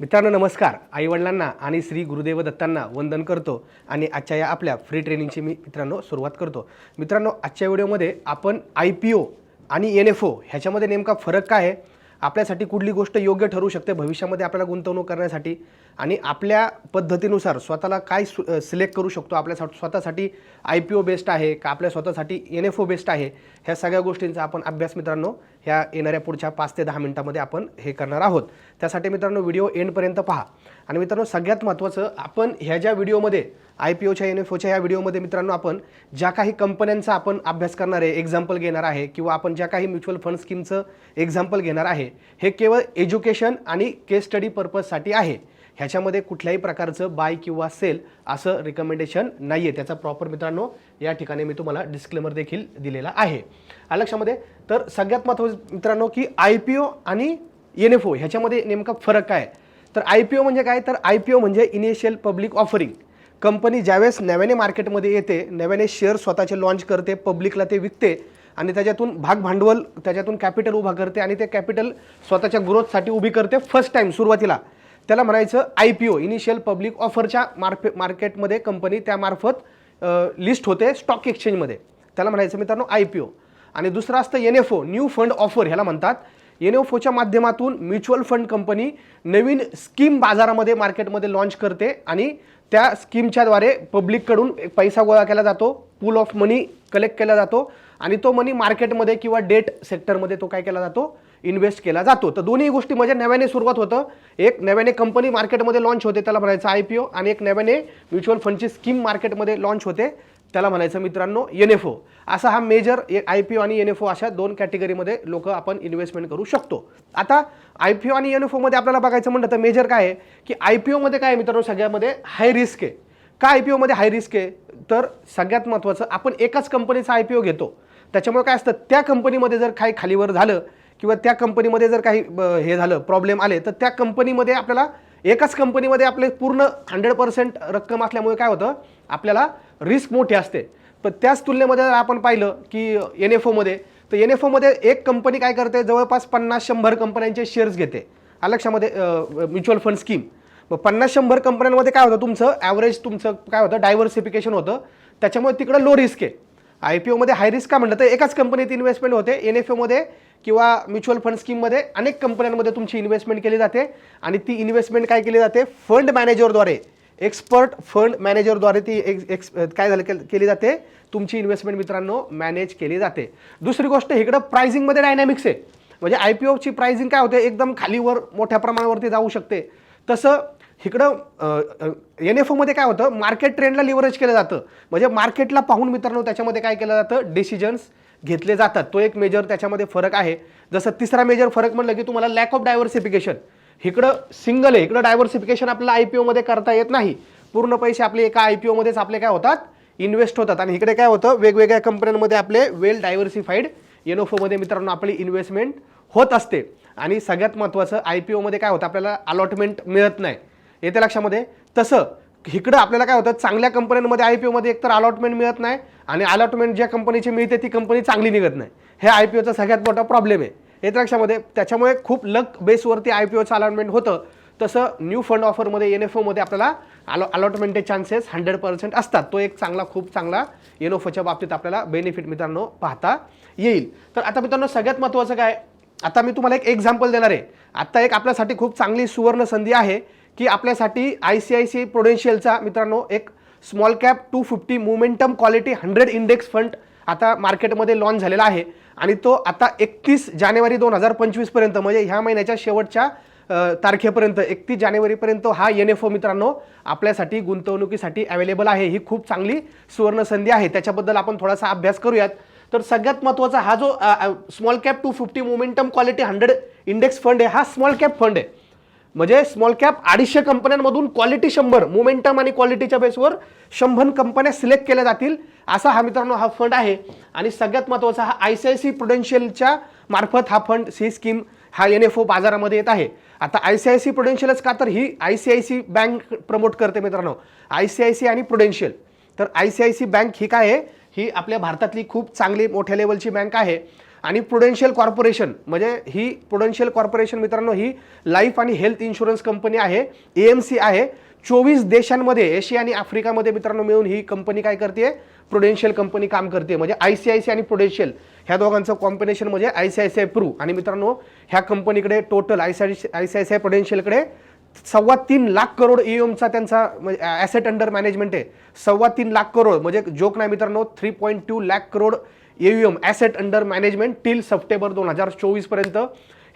मित्रांनो नमस्कार. आईवडिलांना आणि श्री गुरुदेव दत्तांना वंदन करतो आणि आजच्या या आपल्या फ्री ट्रेनिंगची मी मित्रांनो सुरुवात करतो. मित्रांनो आजच्या व्हिडिओमध्ये आपण आय पी ओ आणि एन एफ ओ ह्याच्यामध्ये नेमका फरक काय आहे? आपल्यासाठी कुठली गोष्ट योग्य ठरू शकते? भविष्यामध्ये आपल्याला गुंतवणूक करण्यासाठी आणि आपल्या पद्धतीनुसार स्वतःला काय सिलेक्ट करू शकतो आपल्या स्वतःसाठी आय पी ओ बेस्ट आहे का आपल्या स्वतःसाठी एन एफ ओ बेस्ट आहे ह्या सगळ्या गोष्टींचा आपण अभ्यास मित्रांनो ह्या येणाऱ्या पुढच्या पाच ते दहा मिनिटामध्ये आपण हे करणार आहोत. त्यासाठी मित्रांनो व्हिडिओ एंडपर्यंत पहा. आणि मित्रांनो सगळ्यात महत्त्वाचं आपण ह्या ज्या व्हिडिओमध्ये आय पी ओच्या एन एफ ओच्या ह्या व्हिडिओमध्ये मित्रांनो आपण ज्या काही कंपन्यांचा आपण अभ्यास करणार आहे एक्झाम्पल घेणार आहे किंवा आपण ज्या काही म्युच्युअल फंड स्कीमचं एक्झाम्पल घेणार आहे हे केवळ एज्युकेशन आणि केस स्टडी पर्पजसाठी आहे. ह्याच्यामध्ये कुठल्याही प्रकारचं बाय किंवा सेल असं रिकमेंडेशन नाही आहे त्याचा प्रॉपर मित्रांनो या ठिकाणी मी तुम्हाला डिस्क्लेमर देखील दिलेला आहे. लक्षामध्ये? तर सगळ्यात महत्त्वाचं मित्रांनो की आय पी ओ आणि एन एफ ओ ह्याच्यामध्ये नेमका फरक काय? आहे? तर आय पी ओ म्हणजे काय? तर आय पी ओ म्हणजे इनिशियल पब्लिक ऑफरिंग कंपनी ज्यावेळेस नव्याने मार्केटमध्ये येते नव्याने शेअर स्वतःचे लॉन्च करते पब्लिकला ते विकते आणि त्याच्यातून भाग भांडवल त्याच्यातून कॅपिटल उभा करते आणि ते कॅपिटल स्वतःच्या ग्रोथसाठी उभी करते फर्स्ट टाईम सुरुवातीला. त्याला म्हणायचं I P O initial public ऑफरच्या मार्फे मार्केटमध्ये कंपनी त्यामार्फत लिस्ट होते स्टॉक एक्सचेंजमध्ये त्याला म्हणायचं मित्रांनो आय पी ओ. आणि दुसरं असतं N F O new fund offer ह्याला म्हणतात. एन एफ ओच्या माध्यमातून म्युच्युअल फंड कंपनी नवीन स्कीम बाजारामध्ये मार्केटमध्ये लॉन्च करते आणि त्या स्कीमच्याद्वारे पब्लिककडून एक पैसा गोळा केला जातो पूल ऑफ मनी कलेक्ट केला जातो आणि तो मनी मार्केटमध्ये किंवा डेट सेक्टरमध्ये तो काय केला जातो? इन्व्हेस्ट केला जातो. तर दोन्ही गोष्टी म्हणजे नव्याने सुरुवात होतं. एक नव्याने कंपनी मार्केटमध्ये लॉन्च होते त्याला म्हणायचं आय पी ओ आणि एक नव्याने म्युच्युअल फंडची स्कीम मार्केटमध्ये लॉन्च होते त्याला म्हणायचं मित्रांनो एन एफ ओ असा हा मेजर आय पी ओ आणि एन एफ ओ अशा दोन कॅटेगरीमध्ये लोक आपण इन्व्हेस्टमेंट करू शकतो. आता आय पी ओ आणि एन एफ ओमध्ये आपल्याला बघायचं म्हणलं तर मेजर काय आहे? की आय पी ओमध्ये काय आहे मित्रांनो? सगळ्यामध्ये हाय रिस्क आहे. का आय पी ओमध्ये हाय रिस्क आहे? तर सगळ्यात महत्त्वाचं आपण एकाच कंपनीचा आय पी ओ घेतो. त्याच्यामुळे काय असतं? त्या कंपनीमध्ये जर काही खालीवर झालं किंवा त्या कंपनीमध्ये जर काही हे झालं प्रॉब्लेम आले तर त्या कंपनीमध्ये आपल्याला एकाच कंपनीमध्ये आपले पूर्ण हंड्रेड पर्सेंट रक्कम असल्यामुळे काय होतं? आपल्याला रिस्क मोठी असते. पण त्याच तुलनेमध्ये जर आपण पाहिलं की एन एफ ओमध्ये तर एन एफ ओमध्ये एक कंपनी काय करते? जवळपास पन्नास शंभर कंपन्यांचे शेअर्स घेते. अलक्षामध्ये म्युच्युअल फंड स्कीम मग पन्नास शंभर कंपन्यांमध्ये काय होतं तुमचं? ॲव्हरेज तुमचं काय होतं? डायव्हर्सिफिकेशन होतं. त्याच्यामुळे तिकडं लो रिस्क आहे. आय पी ओमध्ये हाय रिस्क का म्हणलं तर एकाच कंपनीत इन्व्हेस्टमेंट होते. एन एफ ओमध्ये किंवा म्युच्युअल फंड स्कीममध्ये अनेक कंपन्यांमध्ये तुमची इन्व्हेस्टमेंट केली जाते. आणि ती इन्व्हेस्टमेंट काय केली जाते? फंड मॅनेजरद्वारे एक्सपर्ट फंड मॅनेजरद्वारे ती एक्स एक्स काय झालं केली जाते? तुमची इन्व्हेस्टमेंट मित्रांनो मॅनेज केली जाते. दुसरी गोष्ट इकडं प्रायझिंगमध्ये डायनॅमिक्स आहे. म्हणजे आय पी ओची प्रायझिंग काय होते? एकदम खालीवर मोठ्या प्रमाणावरती जाऊ शकते. तसं इकडं एन एफ ओमध्ये काय होतं? मार्केट ट्रेंडला लिव्हरेज केलं जातं. म्हणजे मार्केटला पाहून मित्रांनो त्याच्यामध्ये काय केलं जातं? डिसिजन्स घेतले जातात. तो एक मेजर त्याच्यामध्ये फरक आहे. जसं तिसरा मेजर फरक म्हणलं की तुम्हाला लॅक ऑफ डायव्हर्सिफिकेशन इकडं सिंगल आहे. इकडं डायव्हर्सिफिकेशन आपल्याला आय पी ओमध्ये करता येत नाही. पूर्ण पैसे आपले एका आय पी ओमध्येच आपले काय होतात? इन्व्हेस्ट होतात. आणि इकडे काय होतं? वेगवेगळ्या कंपन्यांमध्ये आपले वेल डायव्हर्सिफाईड एन मित्रांनो आपली इन्व्हेस्टमेंट होत असते. आणि सगळ्यात महत्त्वाचं आय पी ओमध्ये काय होतं? आपल्याला अलॉटमेंट मिळत नाही. येते लक्षामध्ये? तसं इकडं आपल्याला काय होतं? चांगल्या कंपन्यांमध्ये आय पी ओमध्ये एकतर अलॉटमेंट मिळत नाही. आणि अलॉटमेंट ज्या कंपनीची मिळते ती कंपनी चांगली निघत नाही. हे आय पी ओचा सगळ्यात मोठा प्रॉब्लेम आहे. येते लक्षामध्ये त्याच्यामुळे खूप लक बेसवरती आय पी ओचं अलॉटमेंट होतं. तसं न्यू फंड ऑफरमध्ये एन एफ ओमध्ये आपल्याला अलॉ अलॉटमेंटचे चान्सेस हंड्रेड पर्सेंट असतात. तो एक चांगला खूप चांगला एन एफ ओच्या बाबतीत आपल्याला बेनिफिट मित्रांनो पाहता येईल. तर आता मित्रांनो सगळ्यात महत्त्वाचं काय? आता मी तुम्हाला एक एक्झाम्पल देणार आहे. आत्ता एक आपल्यासाठी खूप चांगली सुवर्ण संधी आहे की आपल्यासाठी I C I C I प्रोडेन्शियलचा मित्रांनो एक small cap two fifty momentum quality hundred index fund आता मार्केटमध्ये लॉन्च झालेला आहे. आणि तो आता एकतीस जानेवारी दोन हजार पंचवीसपर्यंत म्हणजे ह्या महिन्याच्या शेवटच्या तारखेपर्यंत एकतीस जानेवारीपर्यंत हा एन एफ ओ मित्रांनो आपल्यासाठी गुंतवणुकीसाठी अवेलेबल आहे. ही खूप चांगली सुवर्णसंधी आहे. त्याच्याबद्दल आपण थोडासा अभ्यास करूयात. तर सगळ्यात महत्त्वाचा हा जो small cap two fifty momentum quality hundred index fund आहे हा स्मॉल कॅप फंड आहे. म्हणजे स्मॉल कॅप अडीचशे कंपन्यांमधून क्वालिटी शंभर मोमेंटम आणि क्वालिटीच्या बेसवर शंभर कंपन्या सिलेक्ट केल्या जातील असा हा मित्रांनो हा फंड आहे आणि सगळ्यात महत्त्वाचा हा आय सी आय सी प्रुडेन्शियलच्या मार्फत हा फंड सी स्कीम हा एन एफ ओ बाजारामध्ये येत आहे आता आय सी आय सी प्रुडेन्शियलच का तर ही I C I C bank promote करते मित्रांनो आय सी आय सी आणि प्रुडेन्शियल तर I C I C bank ही काय आहे ही आपल्या भारतातली खूप चांगली मोठ्या लेवलची बँक आहे आणि प्रुडेन्शियल कॉर्पोरेशन म्हणजे ही प्रुडेन्शियल कॉर्पोरेशन मित्रांनो ही लाईफ आणि हेल्थ इन्शुरन्स कंपनी आहे ए एम सी आहे. चोवीस देशांमध्ये एशिया आणि आफ्रिकामध्ये मित्रांनो मिळून ही कंपनी काय करते प्रुडेन्शियल कंपनी काम करते म्हणजे आय सी आय सी आणि प्रुडेन्शियल ह्या दोघांचं कॉम्बिनेशन म्हणजे I C I C I Pru आणि मित्रांनो ह्या कंपनीकडे total I C I C I C I प्रुडेन्शियलकडे सव्वा तीन लाख करोड ईएमचा त्यांचा म्हणजे ॲसेट अंडर मॅनेजमेंट आहे. सव्वा तीन लाख करोड म्हणजे जोक नाही मित्रांनो three point two lakh crore M asset under management till September दोन हजार चोवीसपर्यंत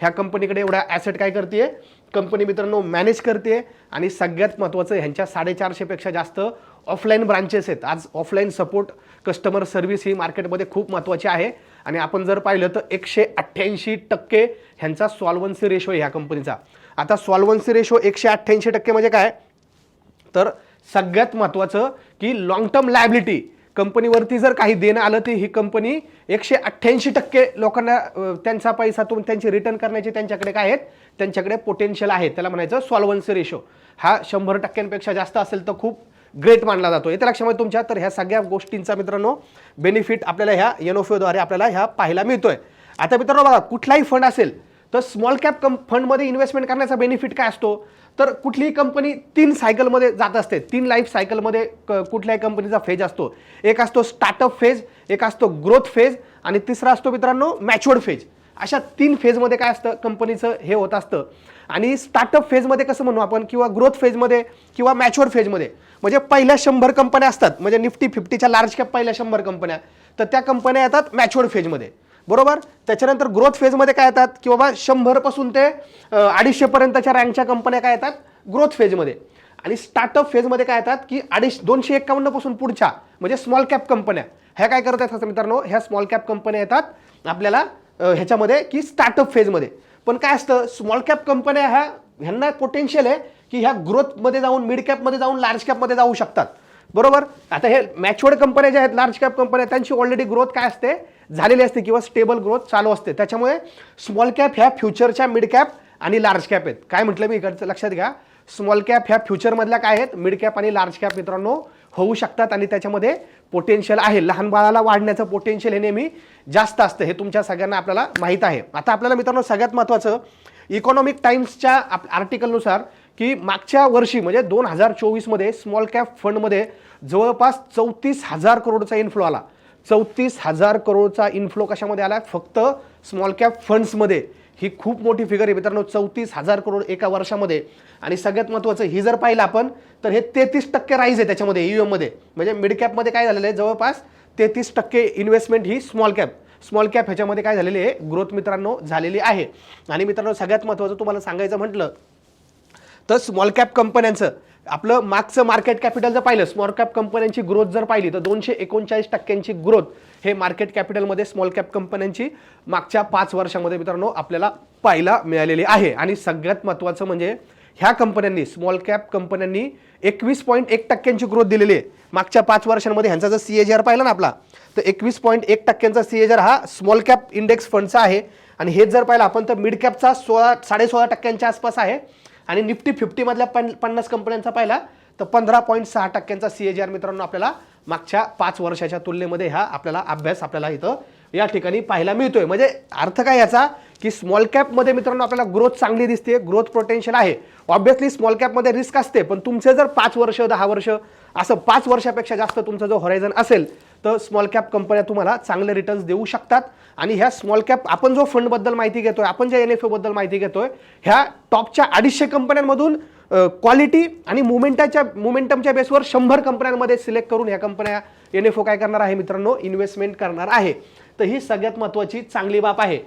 ह्या कंपनीकडे एवढा ॲसेट काय करते कंपनी मित्रांनो मॅनेज करते आणि सगळ्यात महत्त्वाचं ह्यांच्या साडेचारशेपेक्षा जास्त ऑफलाईन ब्रांचेस आहेत. आज ऑफलाईन सपोर्ट कस्टमर सर्व्हिस ही मार्केटमध्ये खूप महत्त्वाची आहे. आणि आपण जर पाहिलं तर एकशे अठ्ठ्याऐंशी टक्के ह्यांचा सॉल्वन्सी रेशो आहे ह्या कंपनीचा आता सॉल्वन्सी रेशो एकशे अठ्ठ्याऐंशी टक्के म्हणजे काय? तर सगळ्यात महत्त्वाचं की लॉंग टर्म लायबिलिटी कंपनीवरती जर काही देणं आलं तर ही कंपनी एकशे अठ्ठ्याऐंशी टक्के लोकांना त्यांचा पैसा तुम त्यांचे रिटर्न करण्याचे त्यांच्याकडे काय आहेत? त्यांच्याकडे पोटेन्शियल आहे. त्याला म्हणायचं सॉल्वन्सी रेशो हा शंभर टक्क्यांपेक्षा जास्त असेल तर खूप ग्रेट मानला जातो. येत्या लक्षामध्ये तुमच्या? तर ह्या सगळ्या गोष्टींचा मित्रांनो बेनिफिट आपल्याला ह्या एनओफीओद्वारे आपल्याला ह्या पाहायला मिळतोय. आता मित्रांनो बघा कुठलाही फंड असेल तर स्मॉल कॅप कम फंडमध्ये इन्व्हेस्टमेंट करण्याचा बेनिफिट काय असतो? तर कुठलीही कंपनी तीन सायकलमध्ये जात असते. तीन लाईफ सायकलमध्ये क- कुठल्याही कंपनीचा फेज असतो. एक असतो स्टार्टअप फेज एक असतो ग्रोथ फेज आणि तिसरा असतो मित्रांनो मॅच्युअर्ड फेज अशा तीन फेजमध्ये काय असतं? कंपनीचं हे होत असतं. आणि स्टार्टअप फेजमध्ये कसं म्हणू आपण? किंवा ग्रोथ फेजमध्ये किंवा मॅच्युअर फेजमध्ये म्हणजे पहिल्या शंभर कंपन्या असतात. म्हणजे निफ्टी फिफ्टीच्या लार्ज कॅप पहिल्या शंभर कंपन्या तर त्या कंपन्या येतात मॅच्युअर फेजमध्ये बरोबर? त्याच्यानंतर ग्रोथ फेजमध्ये काय येतात? की बाबा शंभरपासून ते अडीचशेपर्यंतच्या रँकच्या कंपन्या काय येतात? ग्रोथ फेजमध्ये आणि स्टार्टअप फेजमध्ये काय येतात? की अडीच दोनशे एकावन्नपासून पुढच्या म्हणजे स्मॉल कॅप कंपन्या ह्या काय करत आहेत? मित्रांनो ह्या स्मॉल कॅप कंपन्या येतात आपल्याला ह्याच्यामध्ये की स्टार्टअप फेजमध्ये पण काय असतं? स्मॉल कॅप कंपन्या ह्या ह्यांना पोटेन्शियल आहे की ह्या ग्रोथमध्ये जाऊन मिड कॅपमध्ये जाऊन लार्ज कॅपमध्ये जाऊ शकतात. बरोबर? आता हे मॅच्युअर्ड कंपन्या ज्या आहेत लार्ज कॅप कंपन्या त्यांची ऑलरेडी ग्रोथ काय असते? झालेली असते किंवा स्टेबल ग्रोथ चालू असते. त्याच्यामुळे स्मॉल कॅप ह्या फ्युचरच्या मिड कॅप आणि लार्ज कॅप आहेत. काय म्हटलं मी इकडचं? लक्षात घ्या. स्मॉल कॅप ह्या फ्युचरमधल्या काय आहेत? मिड कॅप आणि लार्ज कॅप मित्रांनो होऊ शकतात आणि त्याच्यामध्ये पोटेन्शियल आहे. लहान बाळाला वाढण्याचं पोटेन्शियल हे नेहमी जास्त असतं. हे तुमच्या सगळ्यांना आपल्याला माहीत आहे. आता आपल्याला मित्रांनो सगळ्यात महत्त्वाचं इकॉनॉमिक टाइम्सच्या आप आर्टिकलनुसार की मागच्या वर्षी म्हणजे दोन हजार चोवीसमध्ये स्मॉल कॅप फंडमध्ये जवळपास चौतीस हजार करोडचा इन्फ्लो आला. चौतीस हजार करोडचा इन्फ्लो कशामध्ये आला? फक्त स्मॉल कॅप फंड्समध्ये ही खूप मोठी फिगर आहे मित्रांनो चौतीस हजार करोड एका वर्षामध्ये. आणि सगळ्यात महत्त्वाचं ही जर पाहिलं आपण तर हे तेहतीस टक्के राईज आहे त्याच्यामध्ये ई मध्ये. म्हणजे मिड कॅपमध्ये काय झालेलं आहे? जवळपास तेहतीस टक्के इन्व्हेस्टमेंट ही स्मॉल कॅप स्मॉल कॅप ह्याच्यामध्ये काय झालेली आहे? ग्रोथ मित्रांनो झालेली आहे. आणि मित्रांनो सगळ्यात महत्त्वाचं तुम्हाला सांगायचं म्हटलं तर स्मॉल कॅप कंपन्यांचं आपलं मागचं मार्केट कॅपिटल जर पाहिलं स्मॉल कॅप कंपन्यांची ग्रोथ जर पाहिली तर दोनशे एकोणचाळीस टक्क्यांची ग्रोथ हे मार्केट कॅपिटलमध्ये स्मॉल कॅप कंपन्यांची मागच्या पाच वर्षामध्ये मित्रांनो आपल्याला पाहायला मिळालेली आहे. आणि सगळ्यात महत्त्वाचं म्हणजे ह्या कंपन्यांनी स्मॉल कॅप कंपन्यांनी एकवीस पॉईंट एक टक्क्यांची ग्रोथ दिलेली आहे. मागच्या पाच वर्षांमध्ये ह्यांचा जर सी ए आर पाहिला ना आपला तर एकवीस पॉईंट एक टक्क्यांचा सी ए आर हा स्मॉल कॅप इंडेक्स फंडचा आहे. आणि हेच जर पाहिलं आपण तर मिड कॅपचा सोळा साडेसोळा टक्क्यांच्या आसपास आहे. आणि निफ्टी फिफ्टीमधल्या पन पन्नास कंपन्यांचा पाहिला तर पंधरा पॉईंट सहा टक्क्यांचा सी ए जी आर मित्रांनो आपल्याला मागच्या पाच वर्षाच्या तुलनेमध्ये हा आपल्याला अभ्यास आपल्याला इथं या ठिकाणी पाहायला मिळतोय. म्हणजे अर्थ काय याचा? की स्मॉल कॅपमध्ये मित्रांनो आपल्याला ग्रोथ चांगली दिसते ग्रोथ पोटेन्शियल आहे. ऑब्व्हियसली स्मॉल कॅपमध्ये रिस्क असते पण तुमचे जर पाच वर्ष दहा वर्ष असं पाच वर्षापेक्षा जास्त तुमचा जो हॉरायझन असेल तर स्मॉल कॅप कंपन्या तुम्हाला चांगले रिटर्न्स देऊ शकतात. आणि ह्या स्मॉल कॅप आपण जो फंडबद्दल माहिती घेतोय आपण ज्या एन एफ ओबद्दल माहिती घेतोय ह्या टॉपच्या अडीचशे कंपन्यांमधून क्वालिटी आणि मुवमेंटाच्या मुमेंटमच्या बेसवर शंभर कंपन्यांमध्ये सिलेक्ट करून ह्या कंपन्या एन एफ ओ काय करणार आहे मित्रांनो? इन्व्हेस्टमेंट करणार आहे. तर ही सगळ्यात महत्त्वाची चांगली बाब आहे.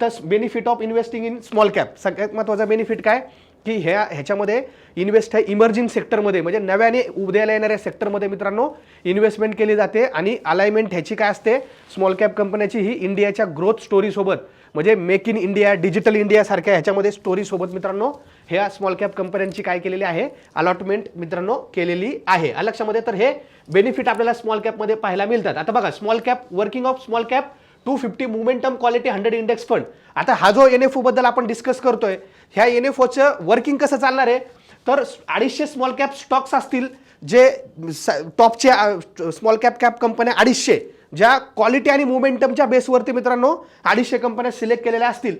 तर benefit of investing in small cap सगळ्यात महत्त्वाचा बेनिफिट काय? की ह्या ह्याच्यामध्ये इन्व्हेस्ट आहे इमर्जिंग सेक्टरमध्ये म्हणजे नव्याने उद्याला येणाऱ्या सेक्टरमध्ये मित्रांनो इन्व्हेस्टमेंट केली जाते आणि अलाइनमेंट ह्याची काय असते? स्मॉल कॅप कंपन्याची ही इंडियाच्या ग्रोथ स्टोरीसोबत म्हणजे मेक इन इंडिया डिजिटल इंडियासारख्या ह्याच्यामध्ये स्टोरीसोबत मित्रांनो ह्या स्मॉल कॅप कंपन्यांची काय केलेली आहे? अलॉटमेंट मित्रांनो केलेली आहे. अलक्षामध्ये तर हे बेनिफिट आपल्याला स्मॉल कॅपमध्ये पाहायला मिळतात. आता बघा small cap working of small cap two fifty momentum quality hundred index fund आता हा जो एन एफबद्दल आपण डिस्कस करतोय ह्या एन एफ ओचं वर्किंग कसं चालणार आहे? तर अडीचशे स्मॉल कॅप स्टॉक्स असतील जे स- टॉपचे स्मॉल कॅप कॅप कंपन्या अडीचशे ज्या क्वालिटी आणि मोमेंटमच्या बेसवरती मित्रांनो अडीचशे कंपन्या सिलेक्ट केलेल्या असतील.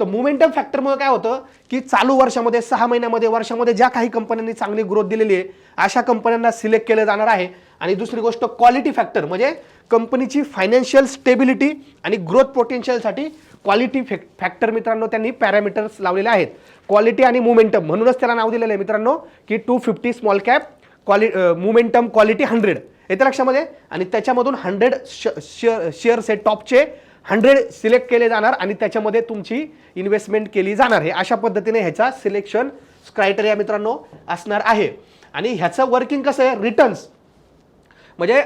तर मोमेंटम फॅक्टरमुळे काय होतं की चालू वर्षामध्ये सहा महिन्यामध्ये वर्षामध्ये ज्या काही कंपन्यांनी चांगली ग्रोथ दिलेली आहे अशा कंपन्यांना सिलेक्ट केलं जाणार आहे. आणि दुसरी गोष्ट क्वालिटी फॅक्टर म्हणजे कंपनीची फायनान्शियल स्टेबिलिटी आणि ग्रोथ पोटेन्शियलसाठी क्वालिटी फॅक्टर मित्रांनो त्यांनी पॅरामीटर्स लावलेले आहेत. क्वालिटी आणि मोमेंटम म्हणूनच त्याला नाव दिलेलं आहे मित्रांनो की टू फिफ्टी स्मॉल कॅप क्वालि मोमेंटम क्वालिटी हंड्रेड येत्या लक्षामध्ये? आणि त्याच्यामधून हंड्रेड शेअर शेअर्स हे टॉपचे हंड्रेड सिलेक्ट केले जाणार आणि त्याच्यामध्ये तुमची इन्व्हेस्टमेंट केली जाणार. हे अशा पद्धतीने ह्याचा सिलेक्शन क्रायटेरिया मित्रांनो असणार आहे. आणि ह्याचं वर्किंग कसं आहे? रिटर्न्स म्हणजे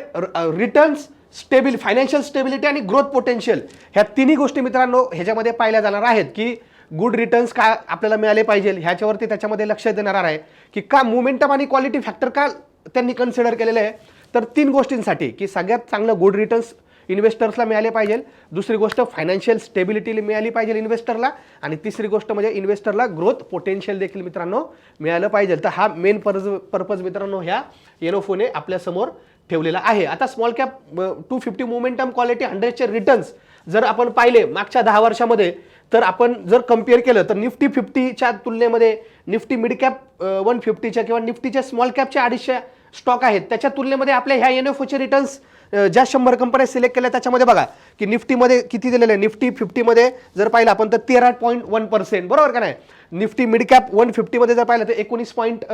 रिटर्न्स स्टेबिल फायनान्शियल स्टेबिलिटी आणि ग्रोथ पोटेन्शियल ह्या तिन्ही गोष्टी मित्रांनो ह्याच्यामध्ये पाहिल्या जाणार आहेत की गुड रिटर्न्स का आपल्याला मिळाले पाहिजे ह्याच्यावरती त्याच्यामध्ये लक्ष देणार आहे की का मुमेंटम आणि क्वालिटी फॅक्टर का त्यांनी कन्सिडर केलेलं आहे. तर तीन गोष्टींसाठी की सगळ्यात चांगलं गुड रिटर्न्स इन्व्हेस्टर्सला मिळाले पाहिजे दुसरी गोष्ट फायनान्शियल स्टेबिलिटी मिळाली पाहिजे इन्व्हेस्टरला आणि तिसरी गोष्ट म्हणजे इन्व्हेस्टरला ग्रोथ पोटेन्शियल देखील मित्रांनो मिळालं पाहिजे. तर हा मेन पर्ज पर्पज मित्रांनो ह्या येनोफोने आपल्यासमोर ठेवलेला आहे. आता small cap two fifty momentum quality हंड्रेडचे returns जर आपण पाहिले मागच्या दहा वर्षामध्ये तर आपण जर कंपेअर केलं तर निफ्टी फिफ्टीच्या तुलनेमध्ये निफ्टी मिड कॅप वन फिफ्टीच्या किंवा निफ्टीच्या स्मॉल कॅपच्या अडीचशे स्टॉक आहेत. त्याच्या तुलनेमध्ये आपल्या ह्या एन एफ ओचे रिटर्न्स ज्या शंभर कंपन्या सिलेक्ट केल्या त्याच्यामध्ये बघा की निफ्टीमध्ये किती दिलेलं आहे? निफ्टी फिफ्टीमध्ये जर पाहिलं आपण तर तेरा पॉईंट वन पर्सेंट बरोबर का नाही? निफ्टी मिड कॅप वन फिफ्टीमध्ये जर पाहिलं तर एकोणीस पॉईंट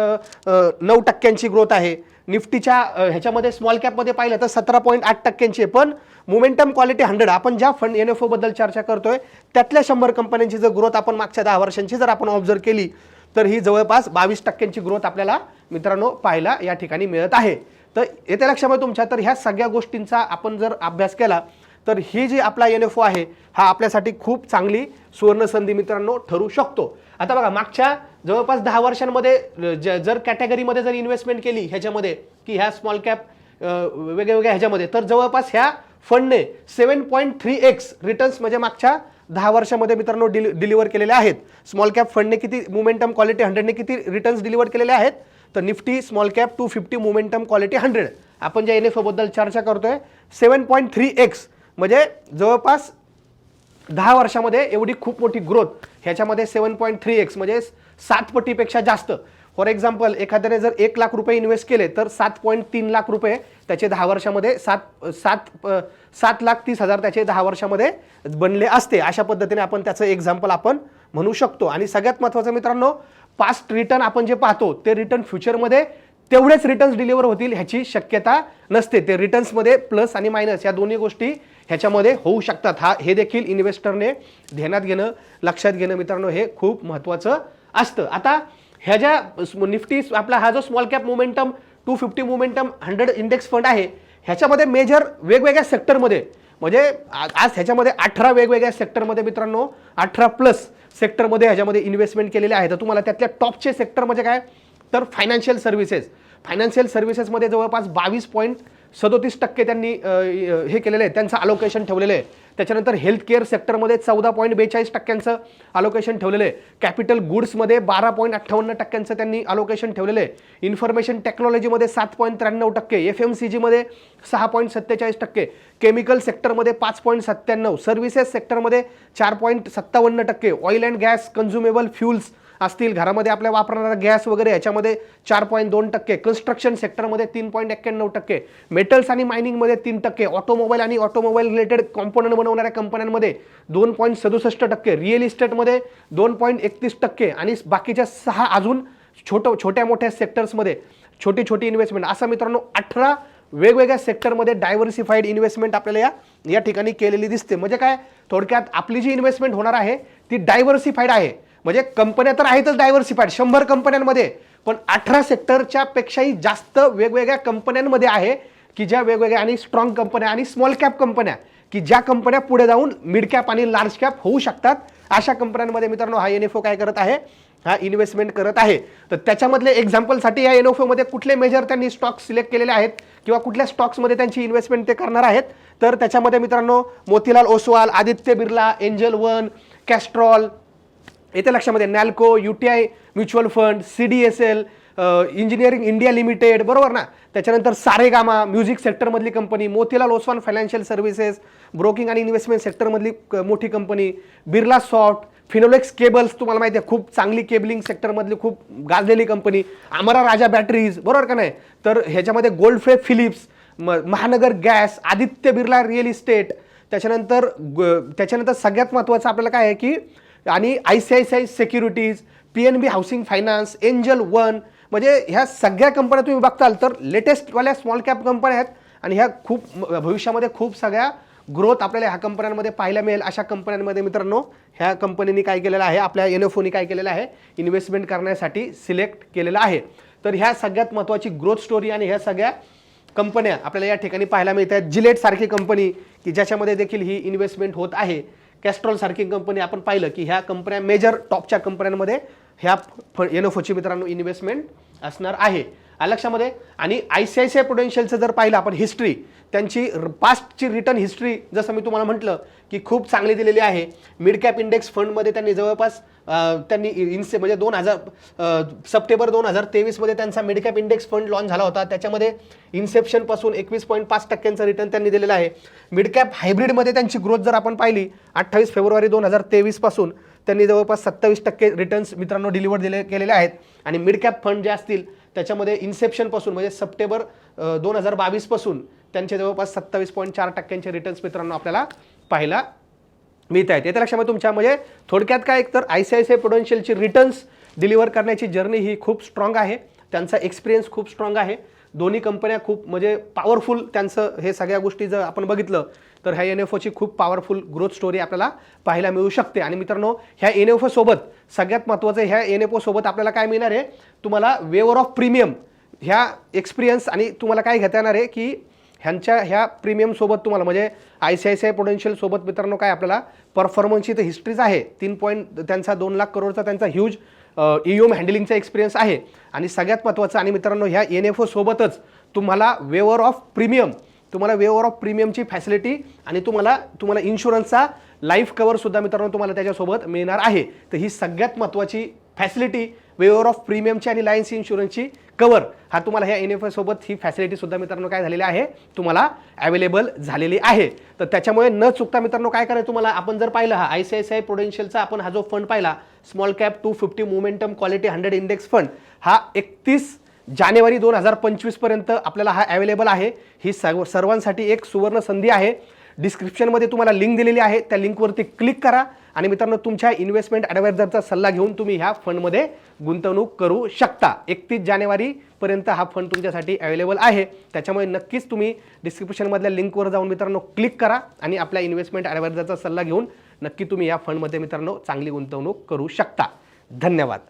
नऊ टक्क्यांची ग्रोथ आहे. निफ्टीच्या ह्याच्यामध्ये स्मॉल कॅपमध्ये पाहिलं तर सतरा पॉईंट आठ टक्क्यांची आहे. पण मोमेंटम क्वालिटी हंड्रेड आपण ज्या फंड एन एफ ओबद्दल चर्चा करतोय त्यातल्या शंभर कंपन्यांची जर ग्रोथ आपण मागच्या दहा वर्षांची जर आपण ऑब्झर्व केली तर ही जवळपास बावीस टक्क्यांची ग्रोथ आपल्याला मित्रांनो पाहायला या ठिकाणी मिळत आहे. तर येत्या लक्षामध्ये तुमच्या तर ह्या सगळ्या गोष्टींचा आपण जर अभ्यास केला तर ही जी आपला एन एफ ओ आहे हा आपल्यासाठी खूप चांगली सुवर्ण संधी मित्रांनो ठरू शकतो. आता बघा मागच्या जवळपास दहा वर्षांमध्ये ज- जर कॅटेगरीमध्ये जर इन्व्हेस्टमेंट केली ह्याच्यामध्ये की ह्या स्मॉल कॅप वेगळ्या वेगळ्या ह्याच्यामध्ये तर जवळपास ह्या फंडने seven point three X returns म्हणजे मागच्या दहा वर्षामध्ये मित्रांनो डिलि डिलिव्हर केलेले आहेत. स्मॉल कॅप फंडने किती मोमेंटम क्वालिटी हंड्रेडने किती रिटर्न्स डिलिव्हर केलेले आहेत? तर Nifty small cap two fifty momentum quality hundred आपण ज्या एन एफ ओबद्दल चर्चा करतोय सेवन पॉईंट थ्री एक्स म्हणजे जवळपास दहा वर्षामध्ये एवढी खूप मोठी ग्रोथ ह्याच्यामध्ये सेवन पॉईंट थ्री एक्स म्हणजे सात पटीपेक्षा जास्त. फॉर एक्झाम्पल एखाद्याने जर एक लाख रुपये इन्व्हेस्ट केले तर सात पॉईंट तीन लाख रुपये त्याचे दहा वर्षामध्ये सात सात सात लाख तीस हजार त्याचे दहा वर्षामध्ये बनले असते. अशा पद्धतीने आपण त्याचं एक्झाम्पल आपण म्हणू शकतो. आणि सगळ्यात महत्त्वाचं मित्रांनो पास्ट रिटर्न आपण जे पाहतो ते रिटर्न फ्युचरमध्ये तेवढेच रिटर्न्स डिलिव्हर होतील ह्याची शक्यता नसते. ते रिटर्न्समध्ये प्लस आणि मायनस या दोन्ही गोष्टी ह्याच्यामध्ये होऊ शकतात. हा हे देखील इन्व्हेस्टरने ध्यानात घेणं लक्षात घेणं मित्रांनो हे खूप महत्त्वाचं असतं. आता ह्या ज्या स्म- निफ्टी आपला हा जो small cap momentum two fifty momentum hundred index fund आहे ह्याच्यामध्ये मेजर वेगवेगळ्या सेक्टरमध्ये म्हणजे आज ह्याच्यामध्ये अठरा वेगवेगळ्या सेक्टरमध्ये मित्रांनो अठरा प्लस सेक्टरमध्ये ह्याच्यामध्ये इन्व्हेस्टमेंट केलेले आहे. तर तुम्हाला त्यातल्या टॉपचे सेक्टर म्हणजे काय? तर फायनान्शियल सर्व्हिसेस फायनान्शियल सर्व्हिसेसमध्ये जवळपास बावीस पॉईंट सदोतीस टक्के त्यांनी हे केलेलं आहे त्यांचं अलोकेशन ठेवलेलं आहे त्याच्यानंतर हेल्थ केअर सेक्टरमध्ये चौदा पॉईंट बेचाळीस टक्क्यांचं अलोकेशन ठेवलेलं आहे कॅपिटल गुड्समध्ये बारा पॉईंट अठ्ठावन्न टक्क्यांचं त्यांनी अलोकेशन ठेवलेलं आहे इन्फॉर्मेशन टेक्नॉलॉजीमध्ये सात पॉईंट त्र्याण्णव टक्के. एफ एम सी जीमध्ये सहा पॉईंट सत्तेचाळीस टक्के. केमिकल सेक्टरमध्ये पाच पॉईंट सत्त्याण्णव. सर्व्हिसेस सेक्टरमध्ये चार पॉईंट सत्तावन्न टक्के. Oil and gas consumable fuels असतील. घरामध्ये आपल्या वापरणारा गॅस वगैरे याच्यामध्ये चार पॉईंट दोन टक्के. कन्स्ट्रक्शन सेक्टरमध्ये तीन पॉईंट एक्क्याण्णव टक्के. मेटल्स आणि मायनिंगमध्ये तीन टक्के. ऑटोमोबाईल आणि ऑटोमोबाईल रिलेटेड कॉम्पोनंट बनवणाऱ्या कंपन्यांमध्ये दोन पॉईंट सदुसष्ट टक्के. रिअल इस्टेटमध्ये दोन पॉईंट एकतीस टक्के. आणि बाकीच्या सहा अजून छोटं छोट्या मोठ्या सेक्टर्समध्ये छोटी छोटी इन्व्हेस्टमेंट असं मित्रांनो अठरा वेगवेगळ्या सेक्टरमध्ये डायव्हर्सिफाईड इन्व्हेस्टमेंट आपल्याला या या ठिकाणी केलेली दिसते. म्हणजे काय? थोडक्यात आपली जी इन्व्हेस्टमेंट होणार आहे ती डायव्हर्सिफाईड आहे. म्हणजे कंपन्या तर आहेतच डायव्हर्सिफाईड शंभर कंपन्यांमध्ये. पण अठरा सेक्टरच्या पेक्षाही जास्त वेगवेगळ्या कंपन्यांमध्ये आहे की ज्या वेगवेगळ्या आणि स्ट्रॉंग कंपन्या आणि स्मॉल कॅप कंपन्या की ज्या कंपन्या पुढे जाऊन मिड कॅप आणि लार्ज कॅप होऊ शकतात. अशा कंपन्यांमध्ये मित्रांनो हा एन काय करत आहे? हा इन्व्हेस्टमेंट करत आहे. तर त्याच्यामधले एक्झाम्पलसाठी या एनमध्ये कुठले मेजर त्यांनी स्टॉक सिलेक्ट केलेले आहेत किंवा कुठल्या स्टॉक्समध्ये त्यांची इन्व्हेस्टमेंट ते करणार आहेत? तर त्याच्यामध्ये मित्रांनो Motilal Oswal Aditya Birla Angel One Castrol येत्या लक्षामध्ये Nalco U T I mutual fund C D S L engineering India limited बरोबर ना? त्याच्यानंतर Saregama music सेक्टरमधली company Motilal Oswal financial services broking आणि इन्व्हेस्टमेंट सेक्टरमधली मोठी company Birlasoft Finolex cables तुम्हाला माहिती आहे खूप चांगली केबलिंग सेक्टरमधली खूप गाजलेली कंपनी अमरा राजा बॅटरीज बरोबर का नाही? तर ह्याच्यामध्ये गोल्डफ्रे फिलिप्स म Mahanagar gas Aditya Birla real estate त्याच्यानंतर ग- त्याच्यानंतर सगळ्यात महत्त्वाचं आपल्याला काय आहे की आणि I C I C I securities P N B housing finance Angel One म्हणजे ह्या सगळ्या कंपन्या तुम्ही बघताल तर लेटेस्टवाल्या स्मॉल कॅप कंपन्या आहेत आणि ह्या खूप भविष्यामध्ये खूप सगळ्या ग्रोथ आपल्याला ह्या कंपन्यांमध्ये पाहायला मिळेल. अशा कंपन्यांमध्ये मित्रांनो ह्या कंपनीने काय केलेलं आहे आपल्या एन एफ ओनी काय केलेलं आहे इन्व्हेस्टमेंट करण्यासाठी सिलेक्ट केलेलं आहे. तर ह्या सगळ्यात महत्त्वाची ग्रोथ स्टोरी आणि ह्या सगळ्या कंपन्या आपल्याला या ठिकाणी पाहायला मिळत आहेत जिलेट सारखी कंपनी की ज्याच्यामध्ये देखील ही इन्व्हेस्टमेंट होत आहे. कॅस्ट्रॉल सारखी कंपनी आपण पाहिलं की ह्या कंपन्या मेजर टॉपच्या कंपन्यांमध्ये ह्या एन एनोफोची मित्रांनो इन्व्हेस्टमेंट असणार आहे. आलं लक्षामध्ये आणि I C I C I प्रुडेन्शियलचं जर पाहिलं आपण हिस्ट्री त्यांची पास्टची रिटर्न हिस्ट्री जसं मी तुम्हाला म्हटलं की खूप चांगली दिलेली आहे. मिड कॅप इंडेक्स फंडमध्ये त्यांनी जवळपास त्यांनी इन्से म्हणजे दोन हजार सप्टेंबर दोन हजार तेवीसमध्ये त्यांचा मिडकॅप इंडेक्स फंड लॉन्च झाला होता. त्याच्यामध्ये इन्सेप्शनपासून एकवीस पॉईंट पाच टक्क्यांचं रिटर्न त्यांनी दिलेलं आहे. मिडकॅप हायब्रिडमध्ये त्यांची ग्रोथ जर आपण पाहिली अठ्ठावीस फेब्रुवारी दोन हजार तेवीसपासून त्यांनी जवळपास सत्तावीस टक्के रिटर्न्स मित्रांनो डिलिव्हर दिले केलेले आहेत. आणि मिडकॅप फंड जे असतील त्याच्यामध्ये इन्सेप्शनपासून म्हणजे सप्टेंबर दोन हजार बावीसपासून त्यांचे जवळपास सत्तावीस पॉईंट चार टक्क्यांचे रिटर्न्स मित्रांनो आपल्याला पाहायला मिळत आहेत. येत्या लक्षामध्ये तुमच्या म्हणजे थोडक्यात काय एक तर I C I C I प्रुडेन्शियलची returns deliver करण्याची जर्नी ही खूप स्ट्रॉंग आहे. त्यांचा एक्सपिरियन्स खूप स्ट्रॉंग आहे. दोन्ही कंपन्या खूप म्हणजे पॉवरफुल त्यांचं हे सगळ्या गोष्टी जर आपण बघितलं तर ह्या एन एफ ओची खूप पॉवरफुल ग्रोथ स्टोरी आपल्याला पाहायला मिळू शकते. आणि मित्रांनो ह्या एन एफ ओसोबत सगळ्यात महत्त्वाचं ह्या एन एफ ओसोबत आपल्याला काय मिळणार आहे? तुम्हाला वेवर ऑफ प्रीमियम ह्या एक्सपिरियन्स आणि तुम्हाला काय घेता येणार आहे की ह्यांच्या ह्या प्रीमियमसोबत तुम्हाला म्हणजे I C I C I पोटेन्शियलसोबत मित्रांनो काय आपल्याला परफॉर्मन्सची तर हिस्ट्रीच आहे. तीन पॉईंट त्यांचा दोन लाख करोडचा त्यांचा ह्यूज इओम हँडलिंगचा एक्सपिरियन्स आहे. आणि सगळ्यात महत्त्वाचं आणि मित्रांनो ह्या एन एफ ओसोबतच तुम्हाला वेवर ऑफ प्रीमियम तुम्हाला वेवर ऑफ प्रीमियमची फॅसिलिटी आणि तुम्हाला तुम्हाला इन्शुरन्सचा लाईफ कवरसुद्धा मित्रांनो तुम्हाला त्याच्यासोबत मिळणार आहे. तर ही सगळ्यात महत्त्वाची फॅसिलिटी वेवर ऑफ प्रीमियमची आणि लायन्स इन्शुरन्सची कवर हा तुम्हाला ह्या एन एफ सोबत ही फॅसिलिटीसुद्धा मित्रांनो काय झालेली आहे? तुम्हाला अवेलेबल झालेली आहे. तर त्याच्यामुळे न चुकता मित्रांनो काय करायचं तुम्हाला? आपण जर पाहिलं हा I C I C I प्रोडेन्शियलचा आपण हा जो फंड पाहिला small cap two fifty momentum quality hundred index fund हा एकतीस जानेवारी दोन हजार पंचवीसपर्यंत आपल्याला हा अवेलेबल आहे. ही सर्व सर्वांसाठी एक सुवर्ण संधी आहे. डिस्क्रिप्शनमध्ये तुम्हाला लिंक दिलेली आहे. त्या लिंकवरती क्लिक करा. आणि मित्रांनो तुमच्या इन्व्हेस्टमेंट ॲडवायझरचा सल्ला घेऊन तुम्ही ह्या फंडमध्ये गुंतवणूक करू शकता. एकतीस जानेवारीपर्यंत हा फंड तुमच्यासाठी अवेलेबल आहे. त्याच्यामुळे नक्कीच तुम्ही डिस्क्रिप्शनमधल्या लिंकवर जाऊन मित्रांनो क्लिक करा आणि आपल्या इन्व्हेस्टमेंट ॲडवायझरचा सल्ला घेऊन नक्की तुम्ही या फंडमध्ये मित्रांनो चांगली गुंतवणूक करू शकता. धन्यवाद.